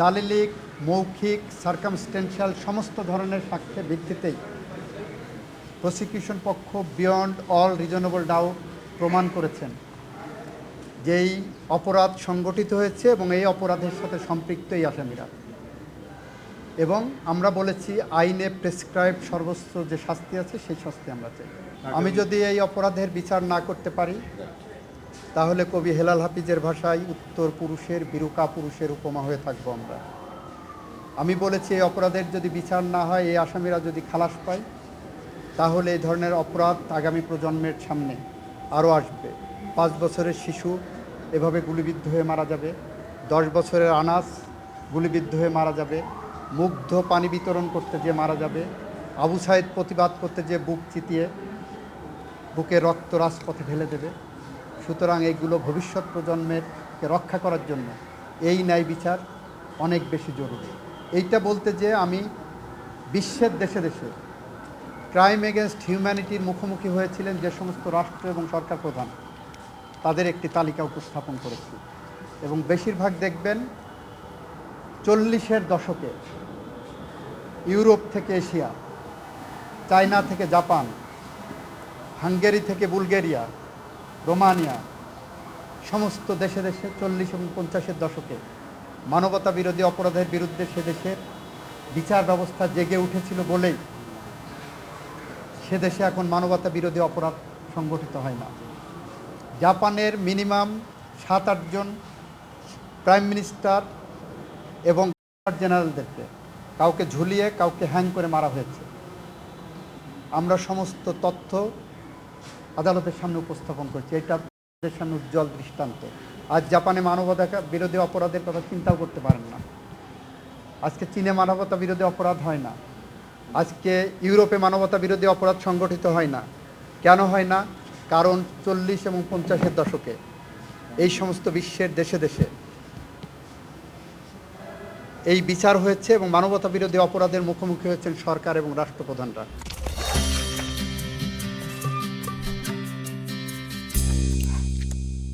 দালিলিক মৌখিক সার্কামস্টেন্সিয়াল সমস্ত ধরনের সাক্ষ্যের ভিত্তিতেই প্রসিকিউশন পক্ষ বিয়ন্ড অল রিজনেবল ডাউট প্রমাণ করেছেন। যেই অপরাধ সংগঠিত হয়েছে এবং এই অপরাধের সাথে সম্পৃক্ত এই আসামিরা। এবং আমরা বলেছি আইনে প্রেসক্রাইব সর্বোচ্চ যে শাস্তি আছে সেই শাস্তি আমরা চাই। আমি যদি এই অপরাধের বিচার না করতে পারি তাহলে কবি হেলাল হাফিজের ভাষায় উত্তর পুরুষের বিরুকা পুরুষের উপমা হয়ে থাকব আমরা। আমি বলেছি, এই অপরাধের যদি বিচার না হয়, এই আসামিরা যদি খালাস পায়, তাহলে এই ধরনের অপরাধ আগামী প্রজন্মের সামনে আরও আসবে। পাঁচ বছরের শিশু এভাবে গুলিবিদ্ধ হয়ে মারা যাবে, দশ বছরের আনাস গুলিবিদ্ধ হয়ে মারা যাবে, মুগ্ধ পানি বিতরণ করতে যে মারা যাবে, আবু সাইদ প্রতিবাদ করতে যে বুক চিতিয়ে, বুকে রক্ত রাজপথে ঢেলে দেবে। সুতরাং এইগুলো ভবিষ্যৎ প্রজন্মেরকে রক্ষা করার জন্য এই ন্যায় বিচার অনেক বেশি জরুরি। এইটা বলতে যে আমি বিশ্বের দেশে দেশে ক্রাইম এগেনস্ট হিউম্যানিটির মুখোমুখি হয়েছিলেন যে সমস্ত রাষ্ট্র এবং সরকার প্রধান, তাদের একটি তালিকা উপস্থাপন করেছি। এবং বেশিরভাগ দেখবেন চল্লিশের দশকে ইউরোপ থেকে এশিয়া, চায়না থেকে জাপান, হাঙ্গেরি থেকে বুলগেরিয়া রোমানিয়া, সমস্ত দেশে দেশে চল্লিশ এবং পঞ্চাশের দশকে মানবতা বিরোধী অপরাধের বিরুদ্ধে সে দেশের বিচার ব্যবস্থা জেগে উঠেছিল বলেই সে দেশে এখন মানবতা বিরোধী অপরাধ সংগঠিত হয় না। জাপানের মিনিমাম সাত আটজন প্রাইম মিনিস্টার এবং জেনারেলদেরকে কাউকে ঝুলিয়ে কাউকে হ্যাং করে মারা হয়েছে। আমরা সমস্ত তথ্য আদালতের সামনে উপস্থাপন করছি। এটা আমাদের সামনে উজ্জ্বল দৃষ্টান্ত। আজ জাপানে মানবতা বিরোধী অপরাধের কথা চিন্তাও করতে পারেন না। আজকে চীনে মানবতা বিরোধী অপরাধ হয় না। আজকে ইউরোপে মানবতা বিরোধী অপরাধ সংগঠিত হয় না। কেন হয় না? কারণ চল্লিশ এবং পঞ্চাশের দশকে এই সমস্ত বিশ্বের দেশে দেশে এই বিচার হয়েছে এবং মানবতা বিরোধী অপরাধের মুখোমুখি হয়েছেন সরকার এবং রাষ্ট্রপ্রধানরা।